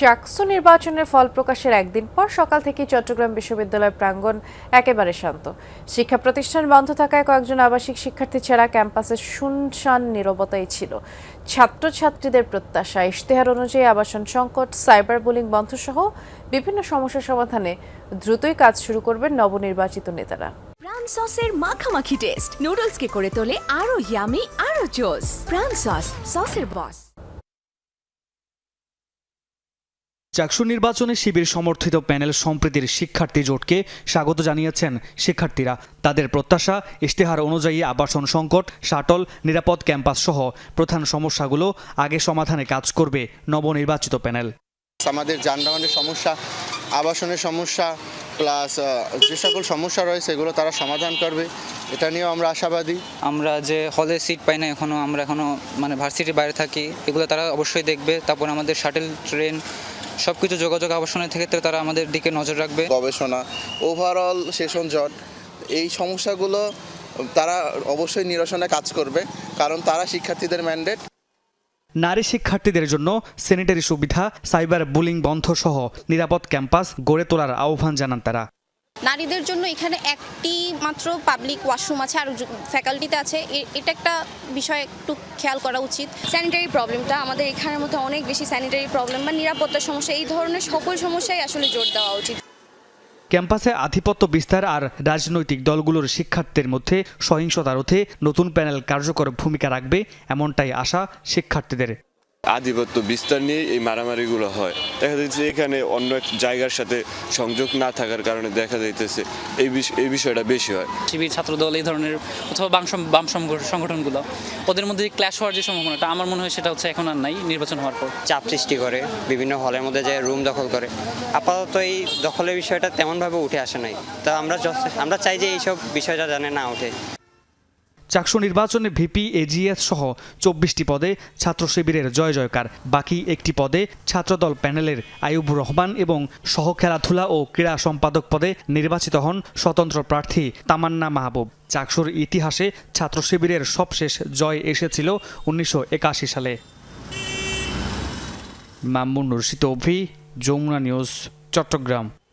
চাকসু নির্বাচনের ফল প্রকাশের একদিন পর সকাল থেকে চট্টগ্রাম বিশ্ববিদ্যালয় প্রাঙ্গণ একেবারে শান্ত। শিক্ষা প্রতিষ্ঠান বন্ধ থাকায় কয়েকজন আবাসিক শিক্ষার্থী ছাড়া ক্যাম্পাসে শুনশান নীরবতাই ছিল। ছাত্রছাত্রীদের প্রত্যাশা, ইশতেহার অনুযায়ী আবাসন সংকট, সাইবার বুলিং বন্ধ সহ বিভিন্ন সমস্যা সমাধানে দ্রুতই কাজ শুরু করবেন নবনির্বাচিত নেতারা। প্রাণ সসের মাখামাখি টেস্ট। নুডলসকে করে তোলে আরও ইয়ামি আরও জোস প্রাণ সস, সসের বস চাকসু নির্বাচনে শিবির সমর্থিত প্যানেল সম্প্রীতির শিক্ষার্থী জোটকে স্বাগত জানিয়েছেন শিক্ষার্থীরা। তাদের প্রত্যাশা ইশতেহার অনুযায়ী আবাসন সংকট শাটল নিরাপদ ক্যাম্পাস সহ প্রধান সমস্যাগুলো আগে সমাধানে কাজ করবে নবনির্বাচিত প্যানেল। আমাদের যানবাহনের সমস্যা আবাসনের সমস্যা প্লাস যে সকল সমস্যা রয়েছে এগুলো তারা সমাধান করবে। এটা নিয়েও আমরা আশাবাদী। আমরা যে হলে সিট পাই না এখনও আমরা এখনও মানে ভার্সিটির বাইরে থাকি এগুলো তারা অবশ্যই দেখবে। তারপর আমাদের শাটেল ট্রেন সব কিছু যোগাযোগ আবাসনের ক্ষেত্রে তারা আমাদের দিকে নজর রাখবে। গবেষণা ওভারঅল সেশন জট এই সমস্যাগুলো তারা অবশ্যই নিরসনে কাজ করবে কারণ তারা শিক্ষার্থীদের ম্যান্ডেট নারী শিক্ষার্থীদের জন্য স্যানিটারি সুবিধা সাইবার বুলিং বন্ধ সহ নিরাপদ ক্যাম্পাস গড়ে তোলার আহ্বান জানান তারা। নারীদের জন্য এখানে একটি মাত্র পাবলিক ওয়াশরুম আছে, আর ফ্যাকাল্টিতে আছে। এটা একটা বিষয় একটু খেয়াল করা উচিত। স্যানিটারি প্রবলেমটা আমাদের এখানের মধ্যে অনেক বেশি স্যানিটারি প্রবলেম বা নিরাপত্তার সমস্যা, এই ধরনের সকল সমস্যায় আসলে জোর দেওয়া উচিত। ক্যাম্পাসে আধিপত্য বিস্তার আর রাজনৈতিক দলগুলোর শিক্ষার্থীদের মধ্যে সহিংসতা রোধে নতুন প্যানেল কার্যকর ভূমিকা রাখবে এমনটাই আশা শিক্ষার্থীদের। আধিপত্য বিস্তার নিয়ে এই মারামারিগুলো হয়। দেখা যাচ্ছে এখানে অন্য এক জায়গার সাথে সংযোগ না থাকার কারণে দেখা যাইতেছে এই এই বিষয়টা বেশি হয়। শিবির ছাত্রদল এই ধরনের অথবা বাম বাম সংগঠন- সংগঠনগুলো ওদের মধ্যে ক্ল্যাশ হওয়ার যে সম্ভাবনাটা আমার মনে হয় সেটা হচ্ছে এখন আর নাই নির্বাচন হওয়ার পর। চাপ সৃষ্টি করে বিভিন্ন হলের মধ্যে যায় রুম দখল করে। আপাতত এই দখলের বিষয়টা তেমনভাবে উঠে আসে নাই। তা আমরা আমরা চাই যে এইসব বিষয়টা জানে না ওঠে চাকসু নির্বাচনে ভিপি এজিএস সহ চব্বিশটি পদে ছাত্র শিবিরের জয় জয়কার। বাকি একটি পদে ছাত্রদল প্যানেলের আইয়ুব রহমান এবং সহ খেলাধুলা ও ক্রীড়া সম্পাদক পদে নির্বাচিত হন স্বতন্ত্র প্রার্থী তামান্না মাহবুব। চাকসুর ইতিহাসে ছাত্র শিবিরের সবশেষ জয় এসেছিল উনিশশো একাশি সালে। মামুন রশিদ অভি, যমুনা নিউজ, চট্টগ্রাম।